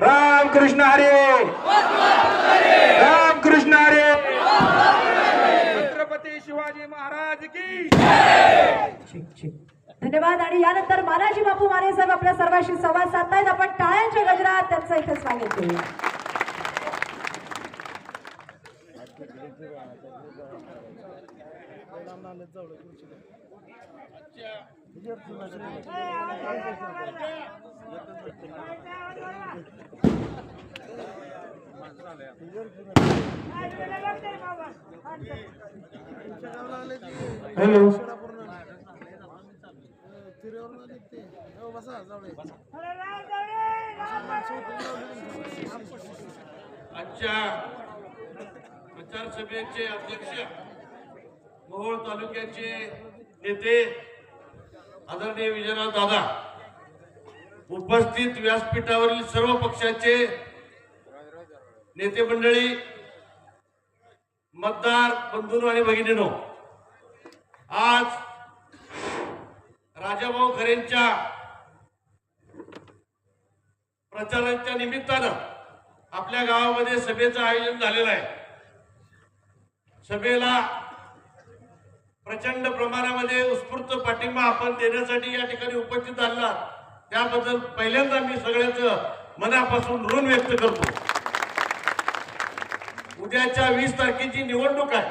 राम कृष्ण हरे. राम कृष्ण हरे. छत्रपती शिवाजी महाराज की ठीक ठीक धन्यवाद. आणि यानंतर मानाजी बापू माने साहेब आपल्या सर्वांशी संवाद साधतायत. आपण टाळ्यांच्या गजरात त्यांचं इथे स्वागत करूया हॅलो आजच्या प्रचार सभेचे अध्यक्ष मोहोळ तालुक्याचे नेते आदरणीय विजयराव दादा उपस्थित व्यासपीठावरील सर्व पक्षाचे नेते मंडळी मतदार बंधू आणि भगिनीनो आज राजाभाऊ खरेंच्या प्रचाराच्या निमित्तानं आपल्या गावामध्ये सभेचं आयोजन झालेलं आहे. सभेला प्रचंड प्रमाणामध्ये उत्स्फूर्त पाठिंबा आपण देण्यासाठी या ठिकाणी उपस्थित झाला त्याबद्दल पहिल्यांदा मी सगळ्याच मनापासून ऋण व्यक्त करतो. उद्याच्या वीस तारखेची निवडणूक आहे.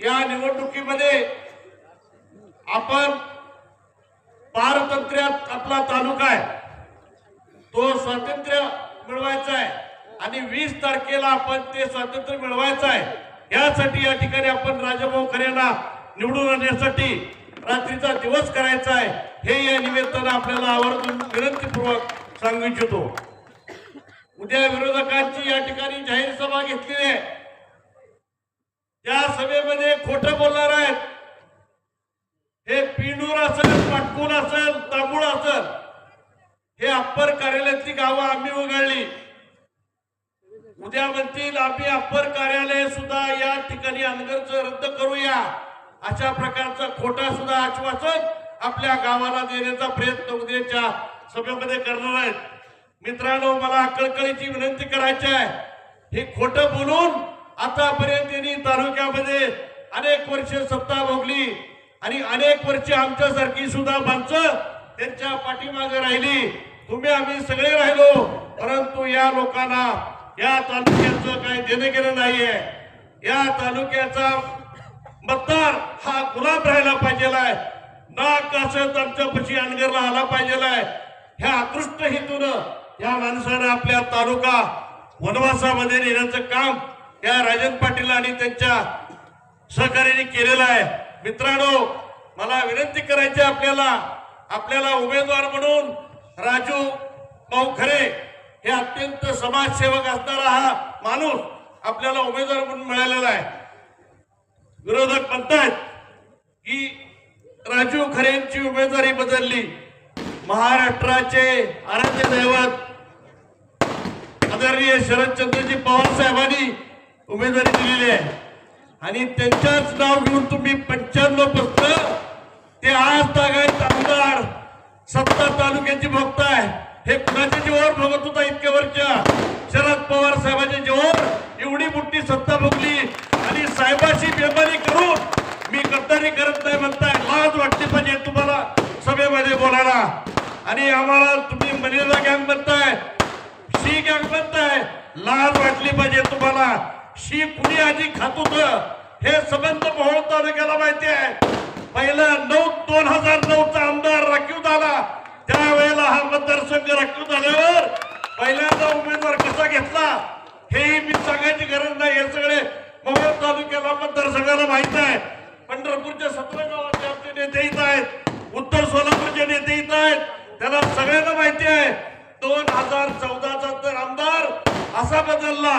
या निवडणुकीमध्ये आपण पारतंत्र्यात आपला तालुका आहे. तो स्वातंत्र्य मिळवायचा आहे आणि वीस तारखेला आपण ते स्वातंत्र्य मिळवायचं आहे. यासाठी या ठिकाणी आपण राजाभाऊ खरेंना निवडून आणण्यासाठी रात्रीचा दिवस करायचा आहे हे या निमित्तानं आपल्याला आवर्जून विनंतीपूर्वक सांगू इच्छितो. उद्या विरोधकांची या ठिकाणी जाहीर सभा घेतलेली आहे. त्या सभेमध्ये खोट बोलणार आहेत हे पिंडूर असेल पाटकून असेल तांबूळ असेल हे अप्पर कार्यालयातली गावं आम्ही वगळली उद्या म्हणतील आम्ही अप्पर कार्यालय सुद्धा या ठिकाणी अनगरच रद्द करूया. अशा प्रकारचं खोटा सुद्धा आश्वासन आपल्या गावाला देण्याचा प्रयत्न उद्याच्या सभेमध्ये करणार आहेत. मित्रांनो मला कळकळीची विनंती करायची आहे. हे खोटं बोलून आतापर्यंत त्यांनी तालुक्यामध्ये अनेक वर्ष सत्ता भोगली आणि अनेक वर्ष आमच्यासारखी सुद्धा माणसं त्यांच्या पाठीमागे राहिली. तुम्ही आम्ही सगळे राहिलो परंतु या लोकांना या तालुक्याचं काही देणं गेलं नाहीये. या तालुक्याचा मतदार हा गुलाब राहायला पाहिजे आहे. नाक असत आमच्या पशी अनगरला आला पाहिजे आहे. ह्या आकृष्ट हेतून या माणसानं आपल्या तालुका वनवासामध्ये नेण्याचं काम या राजन पाटील आणि त्यांच्या सहकार्याने केलेलं आहे. मित्रांनो मला विनंती करायची आहे आपल्याला आपल्याला उमेदवार म्हणून राजू भाऊ खरे हे अत्यंत समाजसेवक असणारा हा माणूस आपल्याला उमेदवार म्हणून मिळालेला आहे. विरोधक म्हणतात की राजू खरेंची उमेदवारी बदलली. महाराष्ट्राचे आराध्य दैवत आदरणीय शरदचंद्रजी पवार साहेबांनी उमेदवारी दिलेली आहे. आणि त्यांच्याच नाव घेऊन तुम्ही पंच्याण्णव पत्र ते आज तागायत आमदार सत्ता तालुक्याची भोगताय. हे कुणाच्या जीवावर भोगत होता इतक्या वरच्या? शरद पवार साहेबांच्या जीवावर एवढी मोठी सत्ता भोगली. आणि साहेबाशी बेमारी मी गद्दारी करत नाही म्हणताय. लाज वाटते पाहिजे तुम्हाला सभेमध्ये बोलायला. आणि आम्हाला तुम्ही मनीला गँग म्हणताय शी गँग म्हणताय लाज वाटली पाहिजे तुम्हाला. शी कुणी आधी खात होत हे संबंध मोहोळ तालुक्याला माहिती आहे. पहिला नऊ दोन हजार नऊचा आमदार राखीव झाला. त्यावेळेला हा मतदारसंघ राखीव झाल्यावर पहिल्यांदा उमेदवार कसा घेतला हेही मी सांगायची गरज नाही. हे सगळे मोहोळ तालुक्याला मतदारसंघाला माहीत आहे. पंढरपूरच्या सतरा गावातले आमचे नेते इथं आहेत. उत्तर सोलापूरचे नेते इथं आहेत. त्याला सगळ्यांना माहिती आहे दोन हजार चौदाचा तर आमदार असा बदलला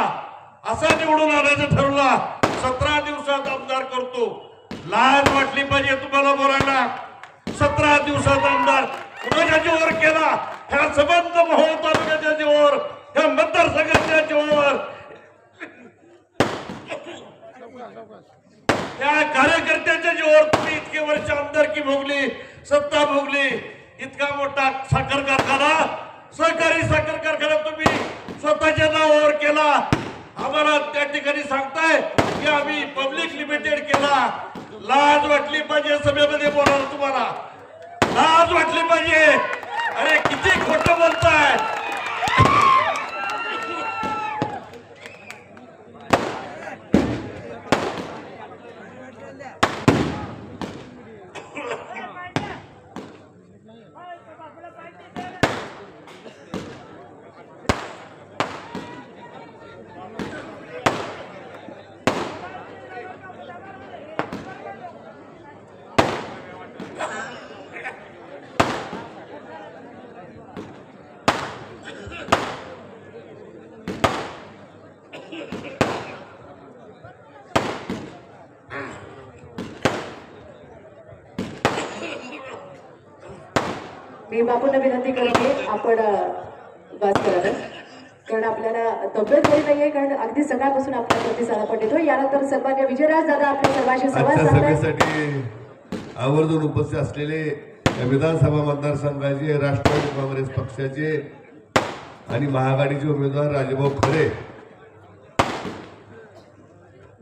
असा निवडून आणायचं ठरवला. सतरा दिवसात आमदार करतो. लाज वाटली पाहिजे तुम्हाला बोलायला. सतरा दिवसात आमदार. कुणाच्या जीवावर केला? ह्या संबंध मोहोळ तालुक्याच्या जीवावर ह्या मतदारसंघाच्या जीवावर. त्या कार्यकर्त्यांच्या जीवावर तुम्ही इतके वर्ष आमदारकी भोगली सत्ता भोगली इतका मोठा साखर कारखाना सहकारी साखर कारखाना तुम्ही स्वतःच्या नावावर केला. आम्हाला त्या ठिकाणी सांगताय की आम्ही पब्लिक लिमिटेड केला. लाज वाटली पाहिजे सभेमध्ये बोलायला तुम्हाला. लाज वाटली पाहिजे. अरे किती खोटं बोलताय. मी बापूंना विनंती करते आपण बस करावं. कारण आपल्याला तब्येत बरी नाहीये कारण अगदी सकाळपासून आपला प्रतिसाद आपण देतो यानंतर सन्मान्य विजयराज दादा आपल्या सर्वांशी संवाद सभेसाठी आवर्जून उपस्थित असलेले विधानसभा मतदारसंघाचे राष्ट्रवादी काँग्रेस पक्षाचे आणि महाआघाडीचे उमेदवार राजभाऊ खरे.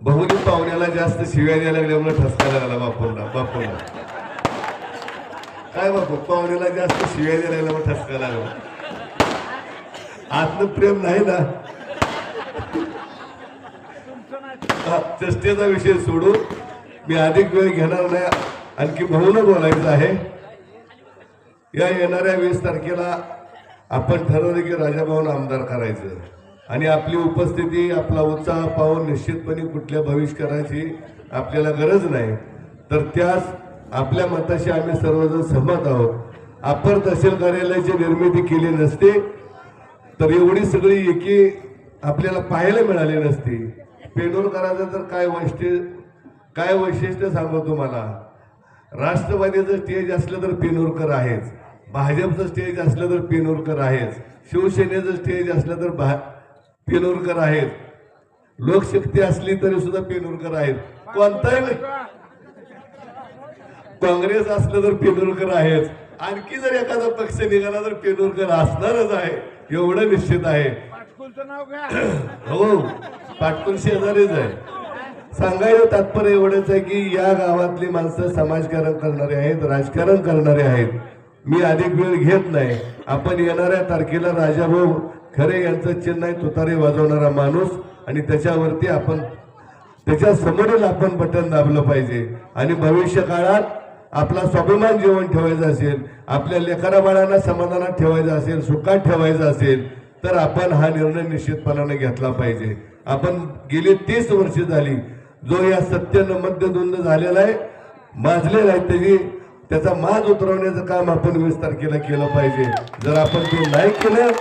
बहुली पाहुण्याला जास्त शिव्या द्यायला लागल्यामुळे ठसकायला लागला बापूंना बापूंना. काय मग पाहुण्याला जास्त शिव्या द्यायला मग ठसका लागला. आतलं प्रेम नाही ना. चष्टेचा विषय सोडून मी अधिक वेळ घेणार नाही. आणखी भाऊन बोलायचं आहे. या येणाऱ्या वीस तारखेला आपण ठरवलं की राजाभाऊन आमदार करायचं. आणि आपली उपस्थिती आपला उत्साह पाहून निश्चितपणे कुठल्या भविष्यकाराची आपल्याला गरज नाही. तर त्यास आपल्या मताशी आम्ही सर्वजण सहमत आहोत. अप्पर तहसील कार्यालयाची निर्मिती केली नसते तर एवढी सगळी एकी आपल्याला पाहायला मिळाली नसती. पेंडोरकरांचं तर काय वैशिष्ट्य काय वैशिष्ट्य सांगू तुम्हाला? राष्ट्रवादीचं स्टेज असलं तर पेनोरकर आहेच. भाजपचं स्टेज असलं तर पेनोरकर आहेच. शिवसेनेचं स्टेज असलं तर भा पेनोरकर आहेत लोकशक्ती असली तरी सुद्धा पेनोरकर आहेत. कोणताही काँग्रेस असलं तर पेनोरकर आहेच. आणखी जर एखादा पक्ष निघाला तर पेनोरकर असणारच आहे. एवढं निश्चित आहे. हो पाटकुल शेजारीच आहे. सांगायचं तात्पर्य एवढंच आहे की या गावातली माणसं समाजकारण करणारे आहेत राजकारण करणारे आहेत. मी अधिक वेळ घेत नाही. आपण येणाऱ्या तारखेला राजाभाऊ खरे यांचं चिन्ह आहे तुतारी वाजवणारा माणूस आणि त्याच्यावरती आपण त्याच्या समोरील आपण बटन दाबलं पाहिजे. आणि भविष्य काळात आपला स्वाभिमान जीवन ठेवायचं असेल आपल्या लेकराबाळांना समाधानात ठेवायचं असेल सुखात ठेवायचं असेल तर आपण हा निर्णय निश्चितपणाने घेतला पाहिजे. आपण गेली तीस वर्ष झाली जो या सत्यानं मध्यद्वंद झालेला आहे माजलेला आहे त्याची त्याचा माज उतरवण्याचं काम आपण वीस तारखेला केलं पाहिजे. जर आपण ते नाही केलं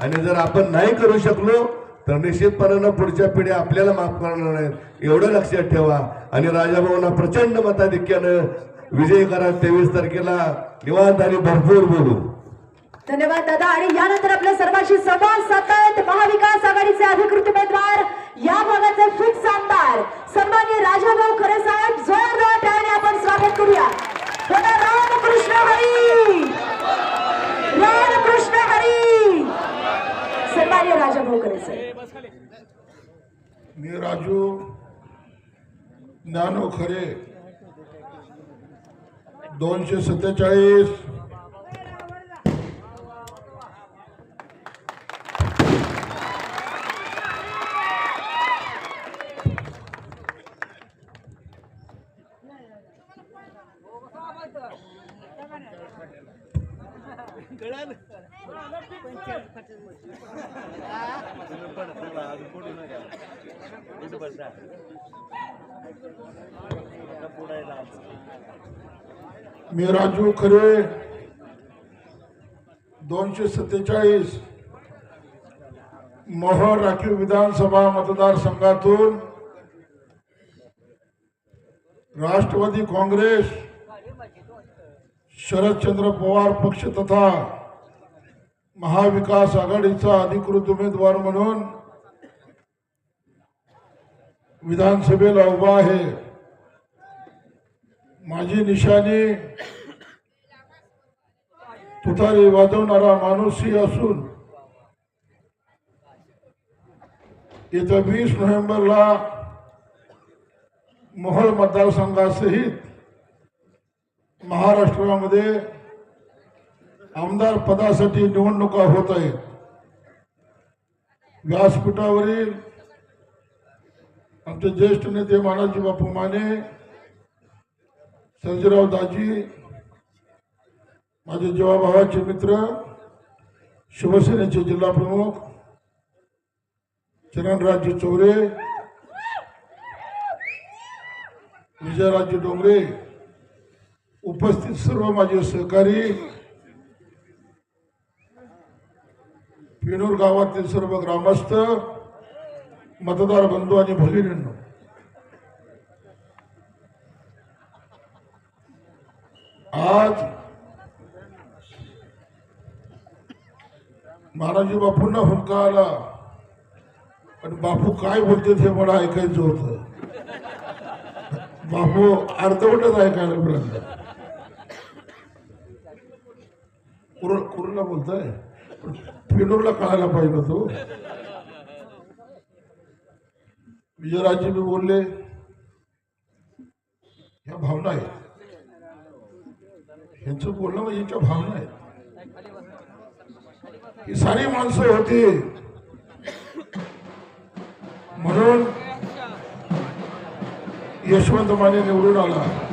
आणि जर आपण नाही करू शकलो तर निश्चितपणानं पुढच्या पिढ्या आपल्याला माफ करणार नाहीत. एवढं लक्षात ठेवा. आणि राजाभाऊंना प्रचंड मताधिक्यानं विजय करा. तेवीस तारखेला निवांत आणि भरपूर बोलू. धन्यवाद दादा. आणि यानंतर आपल्या सर्वांशी संवाद साधत महाविकास आघाडीचे अधिकृत उमेदवार या भागाचे फिक्स आमदार सन्मान्य राजाभाऊ खरे साहेब जोरदार त्याने आपण स्वागत करूया. बोला रामकृष्ण हरी! रामकृष्ण हरी! सन्मान्य राजाभाऊ खरे साहेब. मी राजू ज्ञानो खरे. दोनशे सत्तेचाळीस. मी राजू खरे दोनशे सत्तेचाळीस मोहोळ राखीव विधानसभा मतदारसंघातून राष्ट्रवादी काँग्रेस शरदचंद्र पवार पक्ष तथा महाविकास आघाडीचा अधिकृत उमेदवार म्हणून विधानसभेला उभा आहे. माझी निशाणी तुतारी वाजवणारा माणूसही असून येत्या वीस नोव्हेंबरला मोहोळ मतदारसंघासहित महाराष्ट्रामध्ये आमदार पदासाठी निवडणुका होत आहेत. व्यासपीठावरील आमचे ज्येष्ठ नेते मानाजी बापू माने संजयराव दाजी माझे जीवाभावाचे मित्र शिवसेनेचे जिल्हा प्रमुख चरणराजे चौरे विजयराजे डोंगरे उपस्थित सर्व माझे सहकारी विनूर गावातील सर्व ग्रामस्थ मतदार बंधू आणि भगिनींना. आज महाराजी बापूंना हुंका आला पण बापू काय बोलते हे मला ऐकायचं होतं. बापू अर्धवटच ऐकायला मिळालं. कुरला बोलताय? पेनूरला कळायला पाहिजे होतो. विजयराजे मी बोलले ह्या भावना आहेत. ह्यांचं बोलणं म्हणजे यांच्या भावना आहेत. ही सारी माणसं होती. म्हणून यशवंत माने निवडून आला.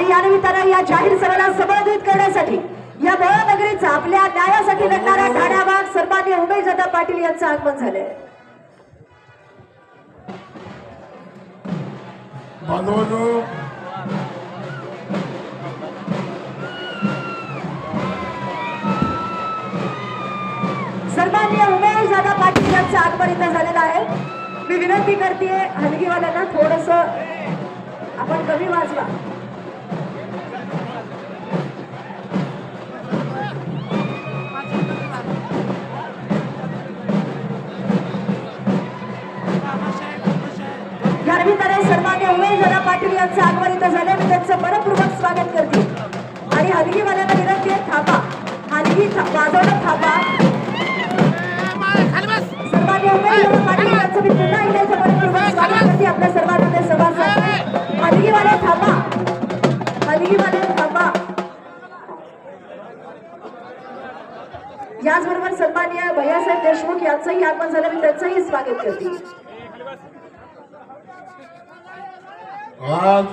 आणि या निमित्तानं या जाहीर सभेला संबोधित करण्यासाठी या मोहोळ नगरीचा आपल्या न्यायासाठी लढणारा ठाण्याबाग सन्मान्य उमेश दादा पाटील यांचं आगमन झालंय. बांधवांनो सन्मान्य उमेश दादा पाटील यांचं आगमन इथं झालेलं आहे. मी विनंती करते हलगीवाल्यांना थोडस आपण कमी वाजवा या सन्मान्य उमेश दादा पाटील यांचं आगमन इथं झालं. मी त्यांचं मनपूर्वक स्वागत करते. आणि हलगीवाल्यांना विनंती आहे थापा हलगी था- वाजवणं थांबा. सन्मान्य उमेश दादा पाटील यांचं मी पुन्हा एकदा मनपूर्वक स्वागत करते. आपल्या सर्वांमध्ये सभासद हलगीवाले थापा हलगीवाले थांबा. याचबरोबर सन्मान्य भैयासाहेब देशमुख यांचंही आगमन झालं. मी त्यांचंही स्वागत करते. आज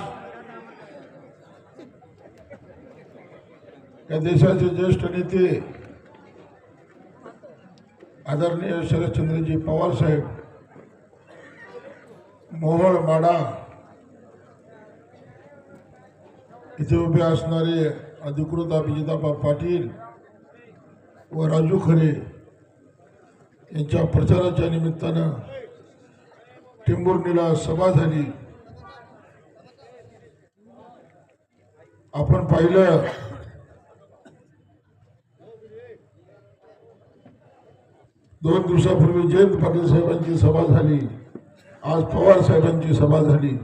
या देशाचे ज्येष्ठ नेते आदरणीय शरदचंद्रजी पवार साहेब मोहोळ माडा इथे उभे असणारे अधिकृत अभिजिताबा पाटील व राजू खरे यांच्या प्रचाराच्या निमित्तानं टिंबुर्णीला सभा झाली. आपण पाहिलं. दोन दिवसापूर्वी जयंत पाटील साहेबांची सभा झाली. आज पवार साहेबांची सभा झाली.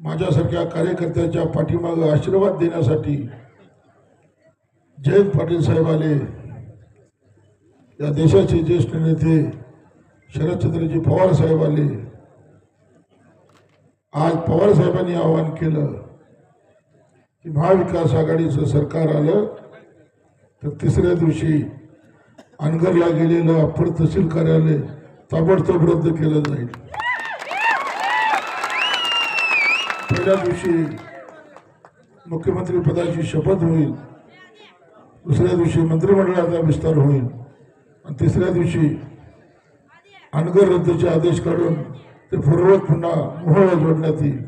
माझ्यासारख्या कार्यकर्त्याच्या पाठीमागे आशीर्वाद देण्यासाठी जयंत पाटील साहेब आले. या देशाचे ज्येष्ठ नेते शरदचंद्रजी पवार साहेब आले. आज पवार साहेबांनी आवाहन केलं की महाविकास आघाडीचं सरकार आलं तर तिसऱ्या दिवशी अनगरला गेलेलं अप्पर तहसील कार्यालय ताबडतोब रद्द केलं जाईल. पहिल्या दिवशी मुख्यमंत्री पदाची शपथ होईल दुसऱ्या दिवशी मंत्रिमंडळाचा विस्तार होईल आणि तिसऱ्या दिवशी अनगर रद्दचे आदेश काढून ते पूर्वज पुन्हा मोहळा जोडण्यात येईल.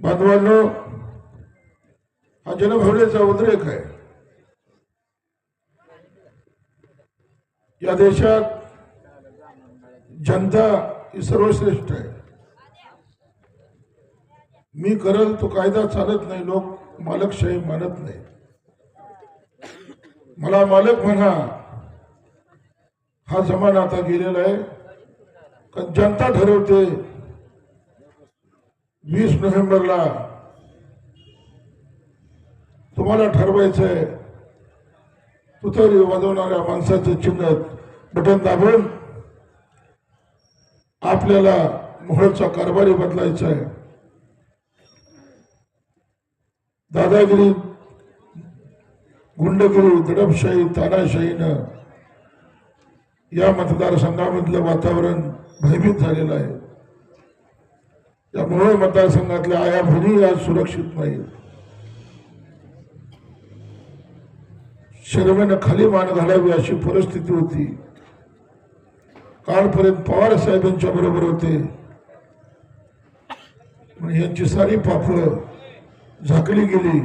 बांधवांनो हा जनभावनेचा उद्रेक आहे. या देशात जनता ही सर्वश्रेष्ठ आहे. मी करल तो कायदा चालत नाही लोक मालकशाही मानत नाही. मला मालक म्हणा हा जमाना आता गेलेला आहे. कारण जनता ठरवते. वीस नोव्हेंबरला तुम्हाला ठरवायचंय. तुतरी वाजवणाऱ्या माणसाचं चिन्ह बटन दाबून आपल्याला मोहळचा कारभारी बदलायचा आहे दादागिरी गुंडगिरी दडपशाही तानाशाहीनं या मतदारसंघामधलं वातावरण भयभीत झालेला आहे. त्यामुळे मतदारसंघातल्या आया भूमी आज सुरक्षित नाही शर्मेनं खाली मान घालावी अशी परिस्थिती होती. कालपर्यंत पवार साहेबांच्या बरोबर होते. पण यांची सारी पापळं झाकली गेली.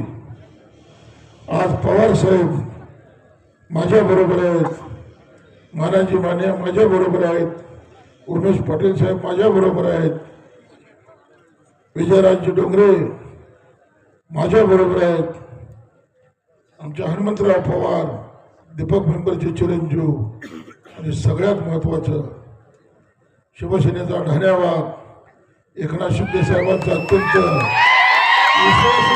आज पवार साहेब माझ्या बरोबर आहेत. मानाजी माने माझ्या बरोबर आहेत. उर्मेश पाटील साहेब माझ्या बरोबर आहेत. विजयराजजी डोंगरे माझ्या बरोबर आहेत. आमचे हनुमंतराव पवार दीपक मेंबरचे चिरंजीव आणि सगळ्यात महत्वाचं शिवसेनेचा ढाण्यावाग एकनाथ शिंदे साहेबांचा अत्यंत विश्वास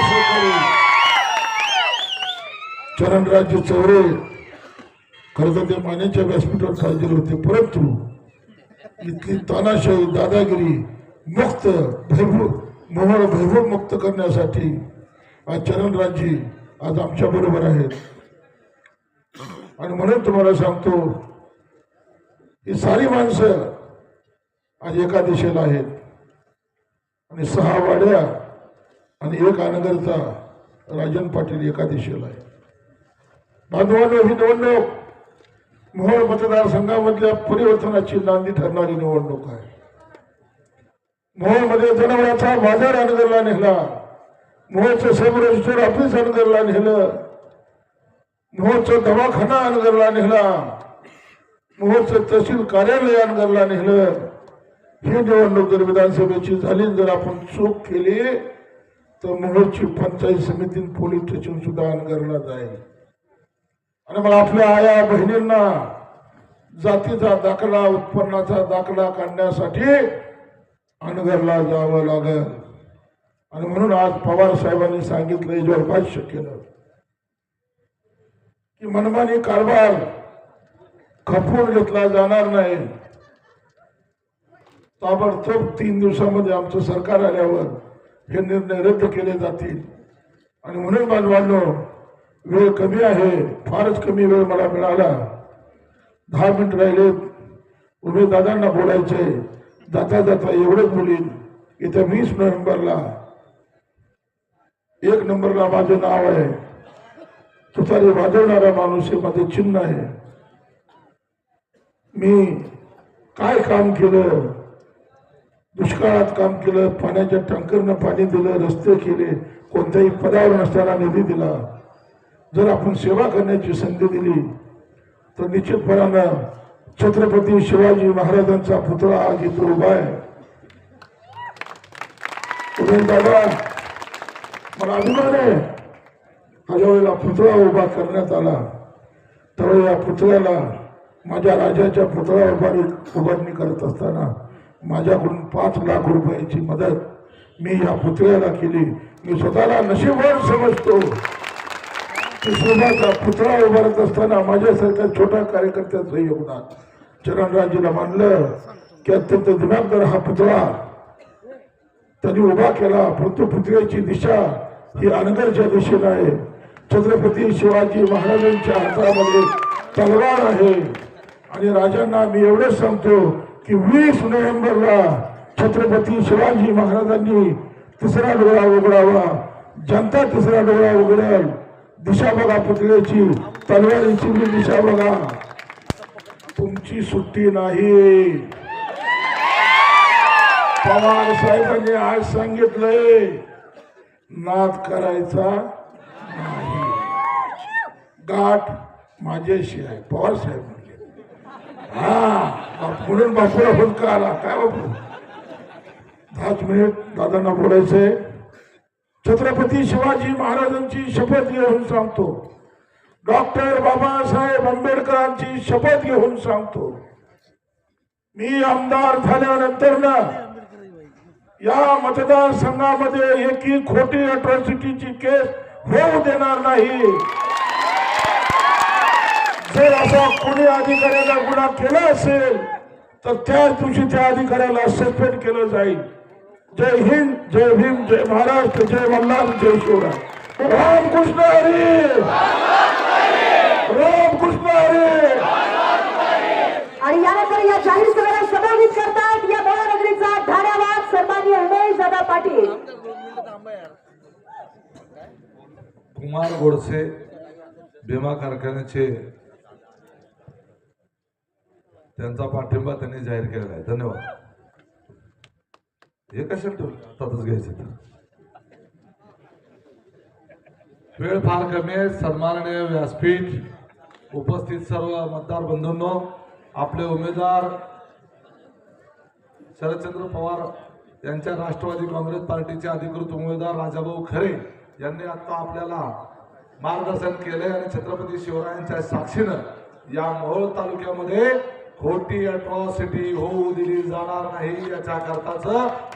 चरणराजे चौरे खरं तर ते मानेच्या व्यासपीठावर खाजर होते परंतु इथली तानाशाही दादागिरी मुक्त भयभूत मोहळ भयभूत मुक्त करण्यासाठी आज चरणराजी आज आमच्या बरोबर आहेत. आणि म्हणून तुम्हाला सांगतो ही सारी माणसं आज एका दिशेला आहेत. आणि सहा वाड्या आणि एक अनगरचा राजन पाटील एका दिशेला आहे. बांधवांनो ही निवडणूक मोहोळ मतदारसंघामधल्या परिवर्तनाची नांदी ठरणारी निवडणूक आहे. मोहोळमध्ये जनावरांचा बाजार अनगरला नेला. मोहोळचं सब रजिस्टर ऑफिस अनगरला नेलं. मोहोळचं दवाखाना अनगरला नेला. मोहोळचं तहसील कार्यालय अनगरला नेलं. ही निवडणूक जर विधानसभेची झाली जर आपण चूक केली तर मोहोळची पंचायत समिती पोलीस स्टेशन सुद्धा अनगरला जाईल. आणि मग आपल्या आया बहिणींना जातीचा दाखला उत्पन्नाचा दाखला काढण्यासाठी अनगरला जावं लागल. आणि म्हणून आज पवार साहेबांनी सांगितलं जवळपास शक्य की मनमानी कारभार खपून घेतला जाणार नाही. ताबडतोब तीन दिवसामध्ये आमचं सरकार आल्यावर हे निर्णय रद्द केले जातील. आणि म्हणून बांधवांनो वेळ कमी आहे फारच कमी वेळ मला मिळाला. दहा मिनिट राहिले उभे दादांना बोलायचे. जाता जाता एवढंच बोलीन येत्या वीस नोव्हेंबरला एक नंबरला माझं नाव आहे. तुतारी वाजवणारा माणूस हे माझे चिन्ह आहे. मी काय काम केलं? दुष्काळात काम केलं पाण्याच्या टँकरनं पाणी दिलं रस्ते केले कोणत्याही पदावर नसताना निधी दिला. जर आपण सेवा करण्याची संधी दिली तर निश्चितपणानं छत्रपती शिवाजी महाराजांचा पुतळा आज इथं उभा आहे. दादा मला अभिमान आहे. माझ्या वेळेला पुतळा उभा करण्यात आला. त्यावेळी या पुतळ्याला माझ्या राजाच्या पुतळा उभारी उभारणी करत असताना माझ्याकडून पाच लाख रुपयाची मदत मी या पुतळ्याला केली. मी स्वतःला नशीबवान समजतो. की पुतळा उभारत असताना माझ्यासारख्या छोट्या कार्यकर्त्याचं योगदान. चरणराजेला मानलं की अत्यंत दिमागदार हा पुतळा त्यांनी उभा केला. परंतु पुतळ्याची दिशा ही अनगरच्या दिशेनं आहे. छत्रपती शिवाजी महाराजांच्या हातामध्ये तलवार आहे. आणि राजांना मी एवढंच सांगतो की वीस नोव्हेंबरला छत्रपती शिवाजी महाराजांनी तिसरा डोळा उघडावा. जनता तिसरा डोळा उघडेल. दिशा बघा पुतळ्याची तलवारीची मी दिशा बघा. तुमची सुट्टी नाही. पवार साहेबांनी आज सांगितलंय नाद करायचा नाही. गाठ माझ्याशी आहे पवार साहेब म्हणजे हा म्हणून बापूला फुलका का आला काय बापू दहाच मिनिट दादांना बोलायचंय. छत्रपती शिवाजी महाराजांची शपथ घेऊन सांगतो. डॉक्टर बाबासाहेब आंबेडकरांची शपथ घेऊन सांगतो. मी आमदार झाल्यानंतर ना या मतदारसंघामध्ये एकी खोटी अट्रॉसिटीची केस होऊ देणार नाही. जर असा कोणी अधिकाऱ्याला गुन्हा केला असेल तर त्याच दिवशी त्या अधिकाऱ्याला सस्पेंड केलं जाईल. जय हिंद जय भीम जय महाराष्ट्र जय मल्हार जय शिवराय। रामकृष्ण हरी। रामकृष्ण हरी। आणि यानंतर या जाहीर सभेला संबोधित करतात या नगरीचा धन्यवाद सन्माननीय उमेश दादा पाटील. कुमार गोडसे भीमा कारखान्याचे त्यांचा पाठिंबा त्यांनी जाहीर केलेला आहे. धन्यवाद. हे कशाला ठेवलं? आताच घ्यायचं तर वेळ फार कमी आहे. सन्माननीय व्यासपीठ उपस्थित सर्व मतदार बंधूंनो आपले उमेदवार शरदचंद्र पवार यांच्या राष्ट्रवादी काँग्रेस पार्टीचे अधिकृत उमेदवार राजाभाऊ खरे यांनी आता आपल्याला मार्गदर्शन केले आणि छत्रपती शिवरायांच्या साक्षीनं या मोहोळ तालुक्यामध्ये खोटी अट्रॉसिटी होऊ दिली जाणार नाही याच्या करताच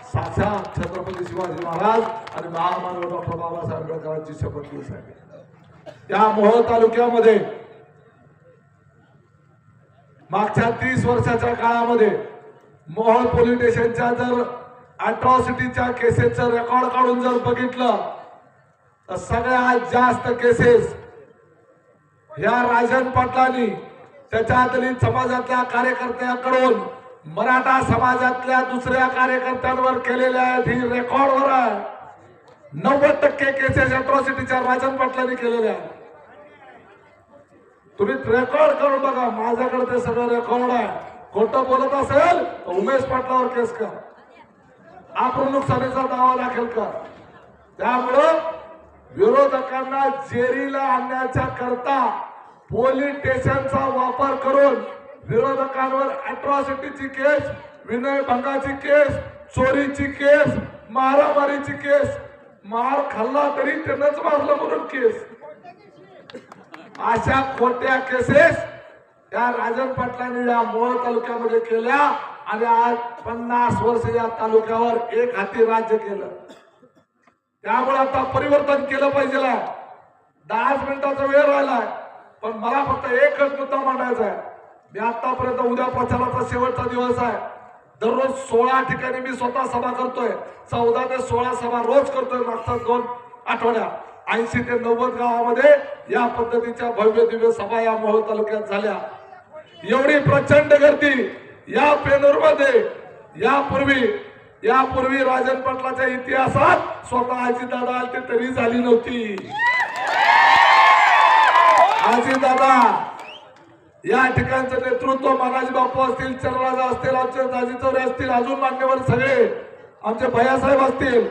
साक्षात छत्रपती शिवाजी महाराज आणि महामानव डॉक्टर बाबासाहेब आंबेडकरांची शपथ घेऊ साहेब या मोहोळ तालुक्यामध्ये मागच्या तीस वर्षाच्या काळामध्ये मोहोळ पोलीस स्टेशनच्या जर अट्रॉसिटीच्या केसेसचं रेकॉर्ड काढून जर बघितलं तर सगळ्यात जास्त केसेस ह्या राजन पाटलांनी त्याच्या समाजातल्या कार्यकर्त्याकडून मराठा समाजातल्या दुसऱ्या कार्यकर्त्यांवर केलेल्या आहेत ही रेकॉर्डवर आहे नव्वद टक्के केसेस अट्रॉसिटीच्या राजन पाटलांनी केलेल्या आहेत. तुम्ही रेकॉर्ड करून बघा माझ्याकडे ते सगळं रेकॉर्ड आहे. खोटं बोलत असेल तर उमेश पाटलावर केस कर. आपण नुकसानीचा दावा दाखल कर. त्यामुळं विरोधकांना जेरीला आणण्याच्या करता पोलीस स्टेशनचा वापर करून विरोधकांवर अट्रॉसिटीची केस विनयभंगाची केस चोरीची केस मारामारीची केस मार खाल्ला तरी त्यानंच मारलं म्हणून केस. अशा खोट्या केसेस या राजन पाटलांनी या मोळ तालुक्यामध्ये केल्या आणि आज पन्नास वर्ष या तालुक्यावर एक हाती राज्य केलं. त्यामुळे आता परिवर्तन केलं पाहिजे. दहाच मिनिटाचा वेळ राहिलाय. पण मला फक्त एकच मुद्दा मांडायचा आहे. मी आतापर्यंत उद्या प्रचाराचा शेवटचा दिवस आहे. दररोज सोळा ठिकाणी मी स्वतः सभा करतोय. चौदा ते सोळा सभा रोज करतोय मागच्या दोन आठवड्या. ऐंशी ते नव्वद गावामध्ये या पद्धतीच्या भव्य दिव्य सभा या मोहोळ तालुक्यात झाल्या. एवढी प्रचंड गर्दी या पेनूरमध्ये यापूर्वी यापूर्वी राजन पाटलाच्या इतिहासात स्वतः आजी दादा आलते तरी झाली नव्हती. आजी दादा या ठिकाणचं नेतृत्व महाराज बापू असतील चंद्रराजा असतील आमचे दाजी चौरे असतील अजून मान्यवर सगळे आमचे भैयासाहेब असतील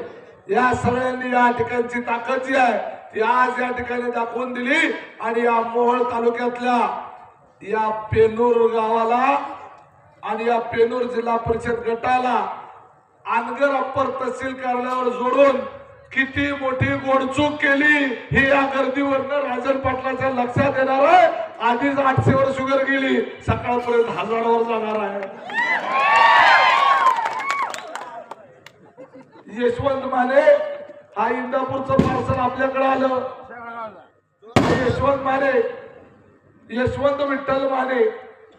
या सगळ्यांनी या ठिकाणची ताकद जी आहे ती आज या ठिकाणी दाखवून दिली आणि या मोहोळ तालुक्यातल्या या पेनूर गावाला आणि या पेनूर जिल्हा परिषद गटाला अनगर अप्पर तहसील कार्यालयावर जोडून किती मोठी गोडचूक केली ही या गर्दीवरनं राजन पाटलाच्या लक्षात येणार आहे. आधीच आठशेवर शुगर गेली. सकाळपर्यंत हजारावर जाणार आहे. यशवंत माने हा इंदापूरचं पार्सल आपल्याकडे आलं. यशवंत माने यशवंत विठ्ठल माने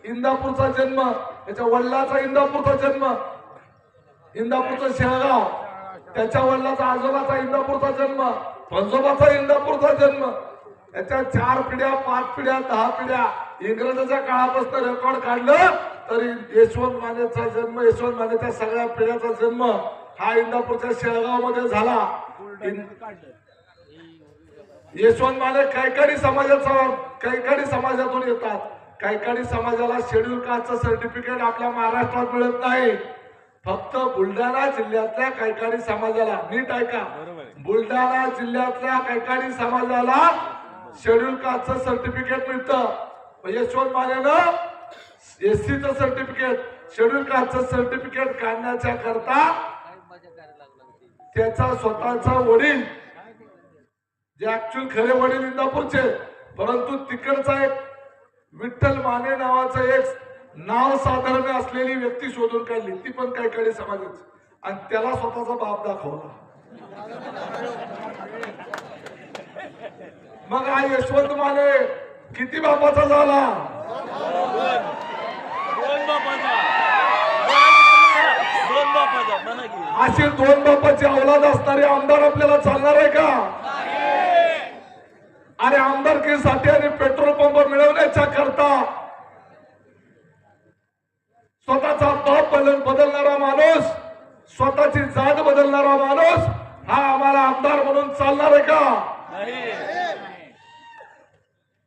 इंदापूरचा जन्म त्याच्या वडिलाचा इंदापूरचा जन्म इंदापूरचं शेळगाव. त्याच्या वडिलाचा आजोबाचा इंदापूरचा जन्म पंजोबाचा इंदापूरचा जन्म याच्या चार पिढ्या पाच पिढ्या दहा पिढ्या इंग्रजाच्या काळापासून रेकॉर्ड काढलं तरी यशवंत मानेचा जन्म यशवंत मानेच्या सगळ्या पिढ्याचा जन्म हा इंदापूरच्या शेळगावमध्ये झाला यशवंत माने कैकाडी समाजाचा कैकाडी समाजातून येतात. कैकाडी समाजाला शेड्यूल कास्टचं सर्टिफिकेट आपल्या महाराष्ट्रात मिळत नाही. फक्त बुलढाणा जिल्ह्यातल्या कैकाडी समाजाला नीट ऐका. बुलढाणा जिल्ह्यातल्या कैकाडी समाजाला शेड्यूल कास्टचं सर्टिफिकेट मिळतं. यशवंत मानेनं एससीचं सर्टिफिकेट शेड्यूल कास्टचं सर्टिफिकेट काढण्याच्या करता त्याचा स्वतःचा वडील जे ऍक्च्युअल खरे वडील इंदापूरचे परंतु तिकडचा एक विठ्ठल माने नावाचं एक नाव साधारण असलेली व्यक्ती शोधून काढली. ती पण काही काही समाजाची. आणि त्याला स्वतःचा बाप दाखवला. मग हा यशवंत माने किती बापाचा झाला? दोन बापाचा. दोन बापाचा. म्हणा की अशी दोन बापाची अवलाद असणारे आमदार आपल्याला चालणार आहे का? आणि आमदारकीसाठी आणि पेट्रोल पंप मिळवण्याच्या करता स्वतःचा बाप बदल बदलणारा माणूस स्वतःची जात बदलणारा माणूस हा आम्हाला आमदार म्हणून चालणार आहे का? नाही.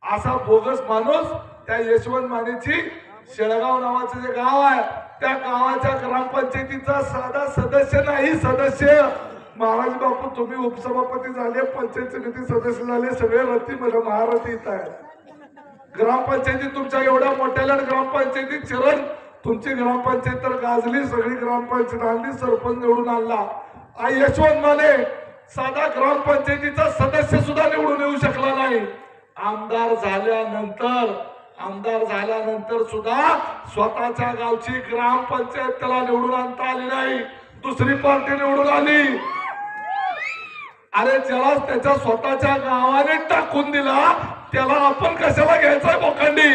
असा बोगस माणूस त्या यशवंत मानेची शेळगाव नावाचं जे गाव आहे त्या गावाच्या ग्रामपंचायतीचा साधा सदस्य नाही सदस्य. महाराज बापू तुम्ही उपसभापती झाले पंचायत समिती सदस्य झाले सगळे रथी म्हणजे महारथी इथं आहेत. ग्रामपंचायती तुमच्या एवढ्या मोठ्या ग्रामपंचायतीत चरण तुमची ग्रामपंचायत तर गाजली सगळी ग्रामपंचायत आणली सरपंच निवडून आणला. आ यशवंत माने साधा ग्रामपंचायतीचा सदस्य सुद्धा निवडून येऊ शकला नाही. आमदार झाल्यानंतर आमदार झाल्यानंतर सुद्धा स्वतःच्या गावची ग्रामपंचायत त्याला निवडून आणता आली नाही. दुसरी पार्टी निवडून आली. अरे ज्याला त्याच्या स्वतःच्या गावाने टाकून दिला त्याला आपण कशाला घ्यायचंय बोखंडी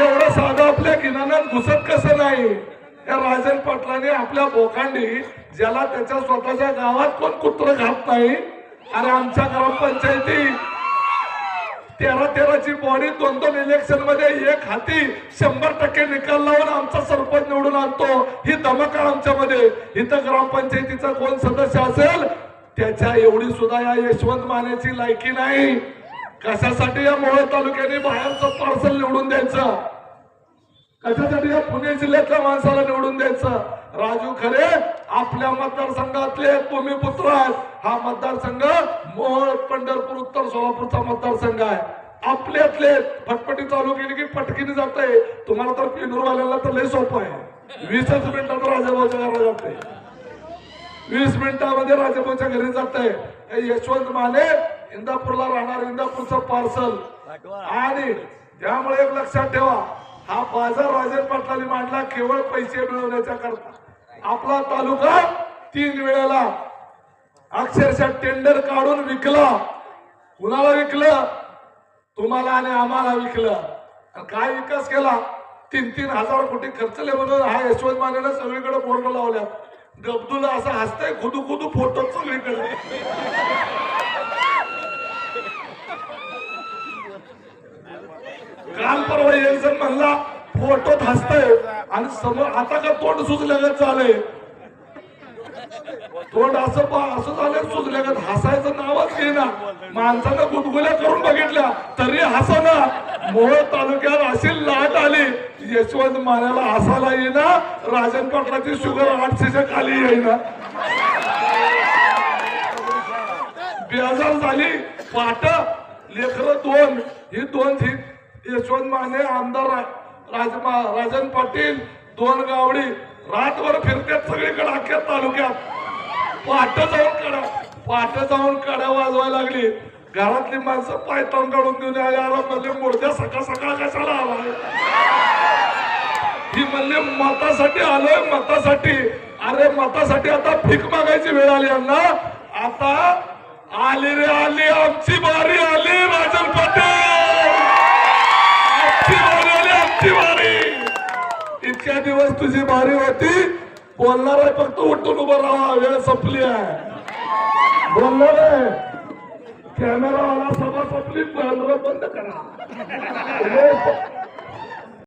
एवढं साधं आपल्या किनाऱ्यात घुसत कसं नाही? या राजन पाटलाने आपल्या बोकांडी ज्याला त्याच्या स्वतःच्या गावात कोण कुत्र घात नाही आणि आमच्या ग्रामपंचायती तेरा तेराची बॉडी दोन दोन इलेक्शनमध्ये एक हाती शंभर टक्के निकाल लावून आमचा सरपंच निवडून आणतो. ही धमक आमच्यामध्ये. इथं ग्रामपंचायतीचा कोण सदस्य असेल त्याच्या एवढी सुद्धा या यशवंत मानेची लायकी नाही. कशासाठी या मोहोळ तालुक्याने बाहेरचं पार्सल निवडून द्यायचं? कशासाठी या पुणे जिल्ह्यातल्या माणसाला निवडून द्यायचं? राजू खरे आपल्या मतदारसंघातले भूमिपुत्र आहेत. हा मतदारसंघ मोहोळ पंढरपूर उत्तर सोलापूरचा मतदारसंघ आहे. आपल्यातले फटपटी चालू केली की पटकीने जाते तुम्हाला तर पिंडूरवाल्याला तर लय सोपं आहे. वीसच मिनिटात राजाभाऊच्या घराला जाते वीस मिनिटामध्ये राजाभाऊच्या घरी जाते यशवंत माने इंदापूरला राहणार इंदापूरचं पार्सल आणि त्यामुळे एक लक्षात ठेवा हा बाजार राजन पाटलांनी मांडला केवळ पैसे मिळवण्याच्या करता. आपला तालुका तीन वेळेला अक्षरशः टेंडर काढून विकला. कुणाला विकलं? तुम्हाला आणि आम्हाला विकलं. आणि काय विकास केला? तीन तीन हजार कोटी खर्चले म्हणून हा यशवंत मानेनं सगळीकडे बोर्ड लावल्या गब्दूला असं हसतंय खुदू खुदू फोटो सगळीकडे. काल परवा एक म्हणला फोटोत हसतंय. आणि समोर आता का तोंड सुचल्यागत चालय तोंड असं पा असं झालं सुचल्यागत हसायचं नावच घेईना. माणसानं गुदगुल्या करून बघितल्या तरी हसाना. मोहोळ तालुक्यात अशी लाट आली. यशवंत मान्याला हसायला येईना राजन पाटलाची शुगर आठशेच्या खाली येईना. बेजार झाली. पाट लेकर दोन. ही दोन ही यशवंत माने आमदार राजमा राजन पाटील दोन गावडी. रातभर फिरतात सगळीकडे अख्ख्या तालुक्यात. पाट जाऊन कडा पाट जाऊन कडा वाजवायला लागली. घरातली माणसं पायतान काढून देऊन आली आला म्हणले मोर्चा सकाळ सकाळ कशाला आलाय? ही म्हणले मतासाठी आलोय मतासाठी. अरे मतासाठी आता भीक मागायची वेळ आली यांना आता आली रे आली. आमची बारी आली राजन पाटील. इतक्या दिवस तुझी बारी होती. बोलणार आहे फक्त उठून उभं राहा. वेळ संपली आहे. बोलणार आहे. कॅमेरा आला सभा संपली कॅमेरा बंद करा.